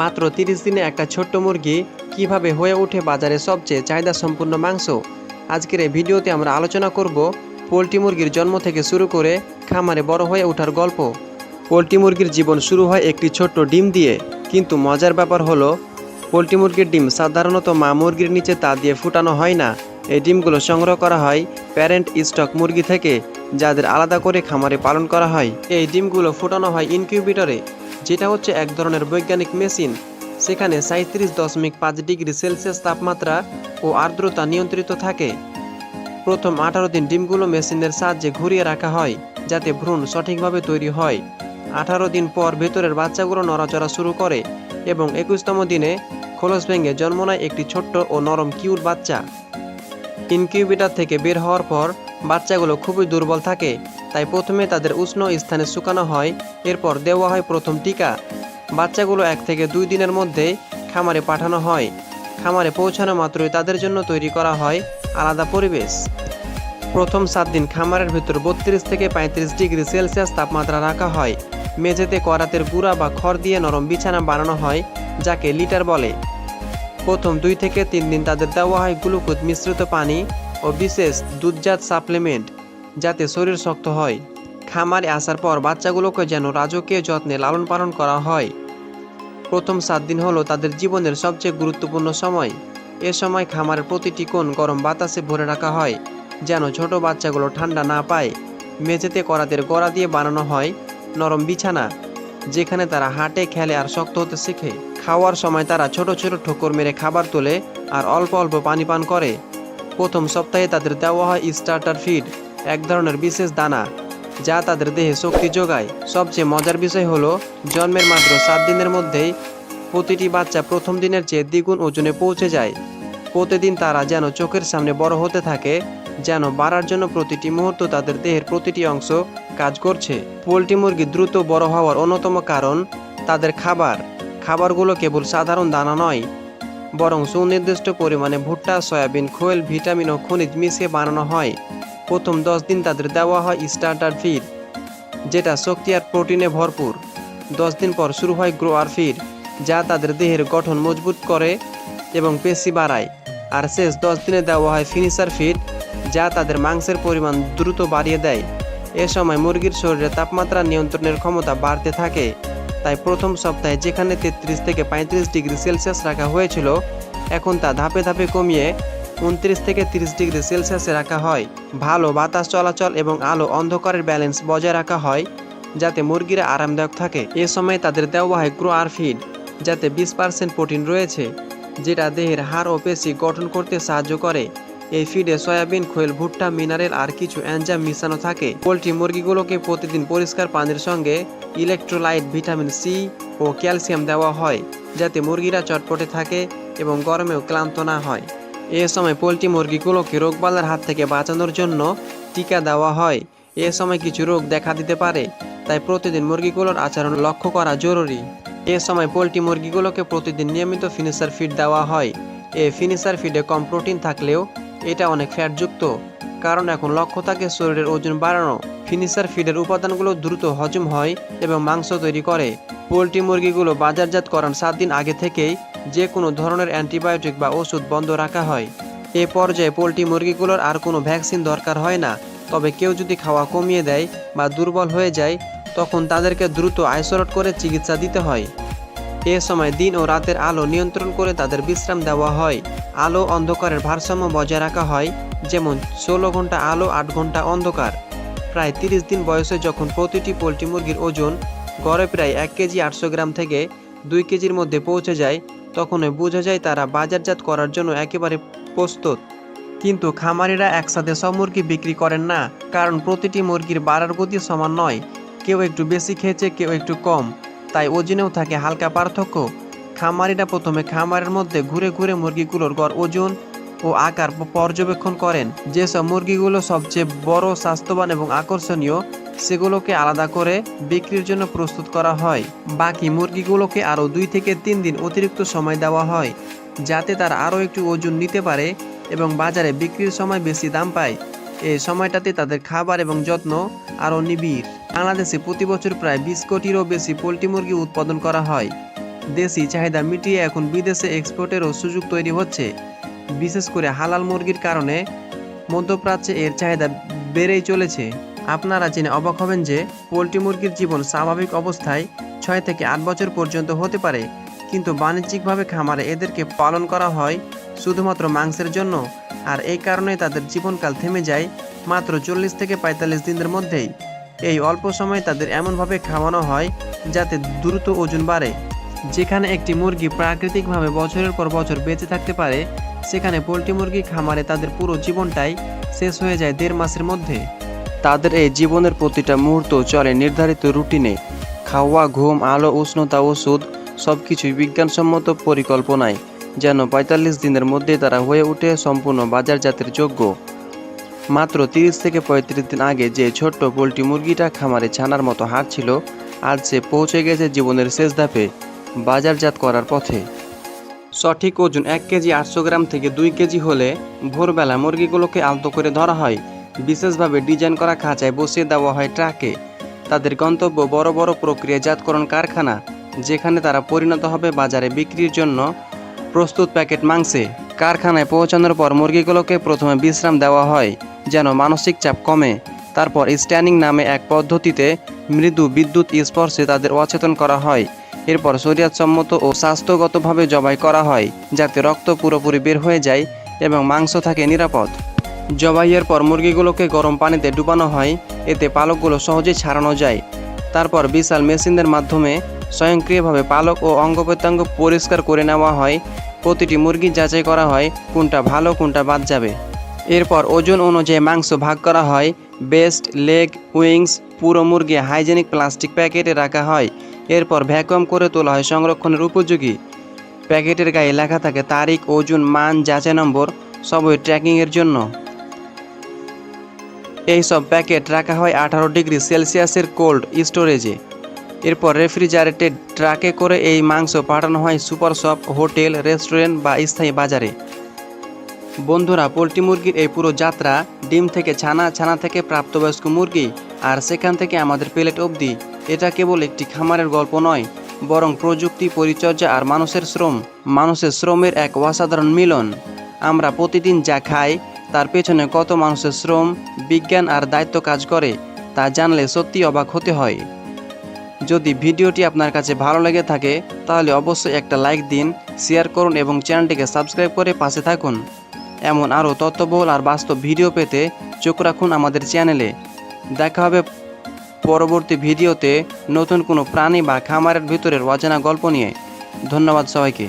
মাত্র তিরিশ দিনে একটা ছোট্ট মুরগি কীভাবে হয়ে ওঠে বাজারে সবচেয়ে চাহিদা সম্পূর্ণ মাংস? আজকের এই ভিডিওতে আমরা আলোচনা করব পোলট্রি মুরগির জন্ম থেকে শুরু করে খামারে বড় হয়ে ওঠার গল্প। পোলট্রি মুরগির জীবন শুরু হয় একটি ছোট্ট ডিম দিয়ে, কিন্তু মজার ব্যাপার হলো, পোলট্রি মুরগির ডিম সাধারণত মা মুরগির নিচে তা দিয়ে ফুটানো হয় না। এই ডিমগুলো সংগ্রহ করা হয় প্যারেন্ট স্টক মুরগি থেকে, যাদের আলাদা করে খামারে পালন করা হয়। এই ডিমগুলো ফুটানো হয় ইনকিউবেটরে। যেটা হচ্ছে এক ধরনের বৈজ্ঞানিক মেশিন। সেখানে সাঁত্রিশ দশমিক পাঁচ ডিগ্রি সেলসিয়াস তাপমাত্রা ও আর্দ্রতা নিয়ন্ত্রিত থাকে। প্রথম আঠারো দিন ডিমগুলো মেশিনের সাহায্যে ঘুরিয়ে রাখা হয়, যাতে ভ্রূণ সঠিকভাবে তৈরি হয়। আঠারো দিন পর ভেতরের বাচ্চাগুলো নড়াচড়া শুরু করে এবং একুশতম দিনে খোলস ভেঙে জন্ম নেয় একটি ছোট্ট ও নরম কিউর বাচ্চা। ইনকিউবেটর থেকে বের হওয়ার পর বাচ্চাগুলো খুবই দুর্বল থাকে তাই প্রথমে তাদের উষ্ণ স্থানে শুকানো হয়, এরপর দেওয়া হয় প্রথম টিকা। বাচ্চাগুলো এক থেকে দুই দিনের মধ্যে খামারে পাঠানো হয়। খামারে পৌঁছানো মাত্রই তাদের জন্য তৈরি করা হয় আলাদা পরিবেশ। প্রথম সাত দিন খামারের ভিতর বত্রিশ থেকে পঁয়ত্রিশ ডিগ্রি সেলসিয়াস তাপমাত্রা রাখা হয়। মেঝেতে করাতের গুঁড়া বা খড় দিয়ে নরম বিছানা বানানো হয়, যাকে লিটার বলে। প্রথম দুই থেকে তিন দিন তাদের দেওয়া হয় গ্লুকোজ মিশ্রিত পানি ও বিশেষ দুধজাত সাপ্লিমেন্ট। যাতে শরীর শক্ত হয়। খামারে আসার পর বাচ্চাগুলোকে যেন রাজকীয় যত্নে লালন পালন করা হয়। প্রথম সাত দিন হলো তাদের জীবনের সবচেয়ে গুরুত্বপূর্ণ সময়। এ সময় খামারের প্রতিটি কোণ গরম বাতাসে ভরে রাখা হয়, যেন ছোট বাচ্চাগুলো ঠান্ডা না পায়। মেঝেতে করাতের গড়া দিয়ে বানানো হয় নরম বিছানা, যেখানে তারা হাঁটে, খেলে আর শক্ত হতে শেখে। খাওয়ার সময় তারা ছোট ছোট ঠোকর মেরে খাবার তোলে আর অল্প অল্প পানি পান করে। প্রথম সপ্তাহে তাদের দেওয়া হয় স্টার্টার ফিড এক ধরনের বিশেষ দানা, যা তাদের দেহে শক্তি যোগায়। সবচেয়ে মজার বিষয় হলো, জন্মের মাত্র সাত দিনের মধ্যেই প্রতিটি বাচ্চা প্রথম দিনের চেয়ে দ্বিগুণ ওজনে পৌঁছে যায়। প্রতিদিন তারা যেন চোখের সামনে বড় হতে থাকে, যেন বাড়ার জন্য প্রতিটি মুহূর্ত তাদের দেহের প্রতিটি অংশ কাজ করছে। পোলট্রি মুরগি দ্রুত বড় হওয়ার অন্যতম কারণ তাদের খাবার। খাবারগুলো কেবল সাধারণ দানা নয়, বরং সুনির্দিষ্ট পরিমাণে ভুট্টা, সয়াবিন খোয়েল ভিটামিন ও খনিজ মিশিয়ে বানানো হয়। প্রথম দশ দিন তাদের দেওয়া হয় স্টার্টার ফিড যেটা শক্তি আর প্রোটিনে ভরপুর। দশ দিন পর শুরু হয় গ্রোয়ার ফিড যা তাদের দেহের গঠন মজবুত করে এবং পেশি বাড়ায়। আর শেষ দশ দিনে দেওয়া হয় ফিনিশার ফিড যা তাদের মাংসের পরিমাণ দ্রুত বাড়িয়ে দেয়। এ সময় মুরগির শরীরে তাপমাত্রা নিয়ন্ত্রণের ক্ষমতা বাড়তে থাকে। তাই প্রথম সপ্তাহে যেখানে তেত্রিশ থেকে পঁয়ত্রিশ ডিগ্রি সেলসিয়াস রাখা হয়েছিল, এখন তা ধাপে ধাপে কমিয়ে উনত্রিশ থেকে তিরিশ ডিগ্রি সেলসিয়াসে রাখা হয়। ভালো বাতাস চলাচল এবং আলো অন্ধকারের ব্যালেন্স বজায় রাখা হয়, যাতে মুরগিরা আরামদায়ক থাকে। এ সময় তাদের দেওয়া হয় গ্রো আর ফিড, যাতে বিশ পার্সেন্ট প্রোটিন রয়েছে, যেটা দেহের হাড় ও পেশি গঠন করতে সাহায্য করে। এই ফিডে সয়াবিন খোয়েল ভুট্টা, মিনারেল আর কিছু অ্যানজাম মিশানো থাকে। পোলট্রি মুরগিগুলোকে প্রতিদিন পরিষ্কার পানির সঙ্গে ইলেকট্রোলাইট, ভিটামিন সি ও ক্যালসিয়াম দেওয়া হয়, যাতে মুরগিরা চটপটে থাকে এবং গরমেও ক্লান্ত না হয়। এ সময় পোলট্রি মুরগিগুলোকে রোগবালার হাত থেকে বাঁচানোর জন্য টিকা দেওয়া হয়। এ সময় কিছু রোগ দেখা দিতে পারে, তাই প্রতিদিন মুরগিগুলোর আচরণ লক্ষ্য করা জরুরি। এ সময় পোলট্রি মুরগিগুলোকে প্রতিদিন নিয়মিত ফিনিশার ফিড দেওয়া হয়। এই ফিনিশার ফিডে কম প্রোটিন থাকলেও এটা অনেক ফ্যাটযুক্ত, কারণ এখন লক্ষ্য থাকে শরীরের ওজন বাড়ানো। ফিনিশার ফিডের উপাদানগুলো দ্রুত হজম হয় এবং মাংস তৈরি করে। পোলট্রি মুরগিগুলো বাজারজাত করার সাত দিন আগে থেকেই যে কোনো ধরনের অ্যান্টিবায়োটিক বা ওষুধ বন্ধ রাখা হয়। এ পর্যায়ে পোলট্রি মুরগিগুলোর আর কোনো ভ্যাকসিন দরকার হয় না। তবে কেউ যদি খাওয়া কমিয়ে দেয় বা দুর্বল হয়ে যায়, তখন তাদেরকে দ্রুত আইসোলেট করে চিকিৎসা দিতে হয়। এ সময় দিন ও রাতের আলো নিয়ন্ত্রণ করে তাদের বিশ্রাম দেওয়া হয়। আলো অন্ধকারের ভারসাম্য বজায় রাখা হয়, যেমন ষোলো ঘণ্টা আলো, আট ঘণ্টা অন্ধকার। প্রায় তিরিশ দিন বয়সে যখন প্রতিটি পোলট্রি মুরগির ওজন গড়ে প্রায় এক কেজি আটশো গ্রাম থেকে দুই কেজির মধ্যে পৌঁছে যায় তখনই বোঝা যায় তারা বাজারজাত করার জন্য একেবারে প্রস্তুত। কিন্তু খামারিরা একসাথে সব মুরগি বিক্রি করেন না, কারণ প্রতিটি মুরগির বাড়ার গতি সমান নয়। কেউ একটু বেশি খেয়েছে, কেউ একটু কম। তাই ওজনেও থাকে হালকা পার্থক্য। খামারিরা প্রথমে খামারের মধ্যে ঘুরে ঘুরে মুরগিগুলোর গড়, ওজন ও আকার পর্যবেক্ষণ করেন। যেসব মুরগিগুলো সবচেয়ে বড়, স্বাস্থ্যবান এবং আকর্ষণীয় সেগুলোকে আলাদা করে বিক্রির জন্য প্রস্তুত করা হয়। বাকি মুরগিগুলোকে আরও দুই থেকে তিন দিন অতিরিক্ত সময় দেওয়া হয়, যাতে তারা আরও একটু ওজন নিতে পারে এবং বাজারে বিক্রির সময় বেশি দাম পায়। এই সময়টাতে তাদের খাবার এবং যত্ন আরও নিবিড়। বাংলাদেশে প্রতি বছর প্রায় বিশ কোটিরও বেশি পোলট্রি মুরগি উৎপাদন করা হয়। দেশি চাহিদা মিটিয়ে এখন বিদেশে এক্সপোর্টেরও সুযোগ তৈরি হচ্ছে। বিশেষ করে হালাল মুরগির কারণে মধ্যপ্রাচ্যে এর চাহিদা বেড়েই চলেছে। আপনারা জেনে অবাক হবেন যে পোলট্রি মুরগির জীবন স্বাভাবিক অবস্থায় ছয় থেকে আট বছর পর্যন্ত হতে পারে। কিন্তু বাণিজ্যিকভাবে খামারে এদেরকে পালন করা হয় শুধুমাত্র মাংসের জন্য। আর এই কারণে তাদের জীবনকাল থেমে যায় মাত্র চল্লিশ থেকে পঁয়তাল্লিশ দিনের মধ্যেই। এই অল্প সময়ে তাদের এমনভাবে খাওয়ানো হয় যাতে দ্রুত ওজন বাড়ে। যেখানে একটি মুরগি প্রাকৃতিকভাবে বছরের পর বছর বেঁচে থাকতে পারে, সেখানে পোলট্রি মুরগি খামারে তাদের পুরো জীবনটাই শেষ হয়ে যায় দেড় মাসের মধ্যে। তাদের এই জীবনের প্রতিটা মুহূর্ত চলে নির্ধারিত রুটিনে। খাওয়া, ঘুম, আলো, উষ্ণতা, ওষুধ সব কিছুই বিজ্ঞানসম্মত পরিকল্পনায়, যেন পঁয়তাল্লিশ দিনের মধ্যে তারা হয়ে ওঠে সম্পূর্ণ বাজারজাতের যোগ্য। মাত্র তিরিশ থেকে পঁয়ত্রিশ দিন আগে যে ছোট্ট পোলট্রি মুরগিটা খামারে ছানার মতো হাঁটছিল আজ সে পৌঁছে গেছে জীবনের শেষ ধাপে, বাজারজাত করার পথে। সঠিক ওজন এক কেজি আটশো গ্রাম থেকে দুই কেজি হলে ভোরবেলা মুরগিগুলোকে আলতো করে ধরা হয়। বিশেষভাবে ডিজাইন করা খাঁচায় বসিয়ে দেওয়া হয় ট্রাকে। তাদের গন্তব্য বড় বড় প্রক্রিয়াজাতকরণ কারখানা, যেখানে তারা পরিণত হবে বাজারে বিক্রির জন্য প্রস্তুত প্যাকেট মাংসে। কারখানায় পৌঁছানোর পর মুরগিগুলোকে প্রথমে বিশ্রাম দেওয়া হয়, যেন মানসিক চাপ কমে। তারপর স্ট্যানিং নামে এক পদ্ধতিতে মৃদু বিদ্যুৎ স্পর্শে তাদের অচেতন করা হয়। এরপর শরীয়তসম্মত ও স্বাস্থ্যগতভাবে জবাই করা হয়, যাতে রক্ত পুরোপুরি বের হয়ে যায় এবং মাংস থাকে নিরাপদ। জবাইয়ের পর মুরগিগুলোকে গরম পানিতে ডুবানো হয়, এতে পালকগুলো সহজেই ছাড়ানো যায়। তারপর বিশাল মেশিনদের মাধ্যমে স্বয়ংক্রিয়ভাবে পালক ও অঙ্গ প্রত্যঙ্গ পরিষ্কার করে নেওয়া হয়। প্রতিটি মুরগি যাচাই করা হয়, কোনটা ভালো, কোনটা বাদ যাবে। এরপর ওজন অনুযায়ী মাংস ভাগ করা হয়। বেস্ট, লেগ, উইংস, পুরো মুরগি হাইজেনিক প্লাস্টিক প্যাকেটে রাখা হয়। এরপর ভ্যাকুয়াম করে তোলা হয় সংরক্ষণের উপযোগী। প্যাকেটের গায়ে লেখা থাকে তারিখ, ওজন, মান, যাচাই নম্বর, সবই ট্র্যাকিংয়ের জন্য। এই সব প্যাকেট রাখা হয় আঠারো ডিগ্রি সেলসিয়াসের কোল্ড স্টোরেজে। এরপর রেফ্রিজারেটেড ট্রাকে করে এই মাংস পাঠানো হয় সুপার শপ, হোটেল, রেস্টুরেন্ট বা স্থায়ী বাজারে। বন্ধুরা, পোলট্রি মুরগির এই পুরো যাত্রা ডিম থেকে ছানা ছানা থেকে প্রাপ্তবয়স্ক মুরগি আর সেখান থেকে আমাদের প্লেট অবধি। এটা কেবল একটি খামারের গল্প নয়, বরং প্রযুক্তি, পরিচর্যা আর মানুষের শ্রম। মানুষের শ্রমের এক অসাধারণ মিলন। আমরা প্রতিদিন যা খাই তার পেছনে কত মানুষের শ্রম, বিজ্ঞান আর দায়িত্ব কাজ করে, তা জানলে সত্যি অবাক হতে হয়। যদি ভিডিওটি আপনার কাছে ভালো লেগে থাকে, তাহলে অবশ্যই একটা লাইক দিন, শেয়ার করুন এবং চ্যানেলটিকে সাবস্ক্রাইব করে পাশে থাকুন। এমন আরও তথ্যবহুল আর বাস্তব ভিডিও পেতে চোখ রাখুন আমাদের চ্যানেলে। দেখা হবে পরবর্তী ভিডিওতে নতুন কোনো প্রাণী বা খামারের ভিতরের অজানা গল্প নিয়ে। ধন্যবাদ সবাইকে।